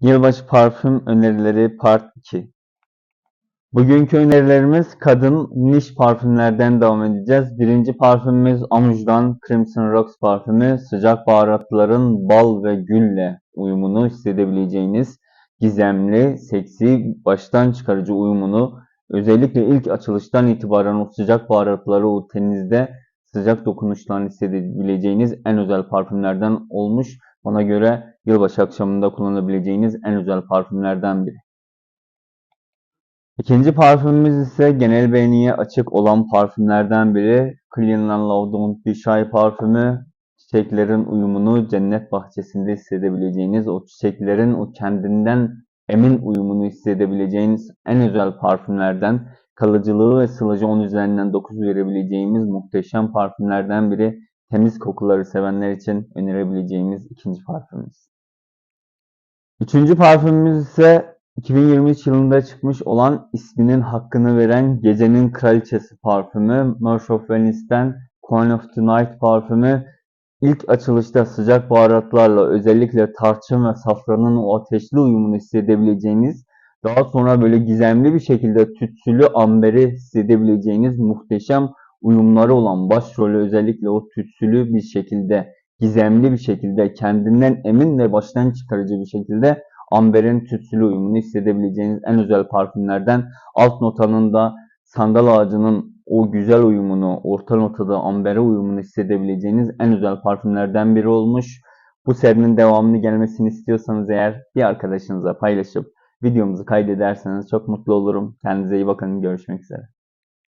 Yılbaşı parfüm önerileri Part 2 Bugünkü önerilerimiz kadın niş parfümlerden devam edeceğiz. Birinci parfümümüz Amouge'dan Crimson Rocks parfümü. Sıcak baharatların bal ve gülle uyumunu hissedebileceğiniz gizemli, seksi, baştan çıkarıcı uyumunu özellikle ilk açılıştan itibaren o sıcak baharatları o teninizde sıcak dokunuşlarını hissedebileceğiniz en özel parfümlerden olmuş. Bana göre yılbaşı akşamında kullanabileceğiniz en özel parfümlerden biri. İkinci parfümümüz ise genel beğeniye açık olan parfümlerden biri. Clean Love Don't Be Shy parfümü. Çiçeklerin uyumunu cennet bahçesinde hissedebileceğiniz, o çiçeklerin o kendinden emin uyumunu hissedebileceğiniz en özel parfümlerden, kalıcılığı ve sılacı 10 üzerinden 9 verebileceğimiz muhteşem parfümlerden biri. Temiz kokuları sevenler için önerebileceğimiz ikinci parfümümüz. Üçüncü parfümümüz ise 2023 yılında çıkmış olan isminin hakkını veren Gecenin Kraliçesi parfümü. Marsh of Venice'den Queen of the Night parfümü. İlk açılışta sıcak baharatlarla özellikle tarçın ve safranın o ateşli uyumunu hissedebileceğiniz, daha sonra böyle gizemli bir şekilde tütsülü amberi hissedebileceğiniz muhteşem uyumları olan başrolü özellikle o tütsülü bir şekilde, gizemli bir şekilde, kendinden emin ve baştan çıkarıcı bir şekilde amberin tütsülü uyumunu hissedebileceğiniz en özel parfümlerden. Alt notanın da sandal ağacının o güzel uyumunu, orta notada ambere uyumunu hissedebileceğiniz en özel parfümlerden biri olmuş. Bu serinin devamını gelmesini istiyorsanız eğer bir arkadaşınıza paylaşıp videomuzu kaydederseniz çok mutlu olurum. Kendinize iyi bakın. Görüşmek üzere.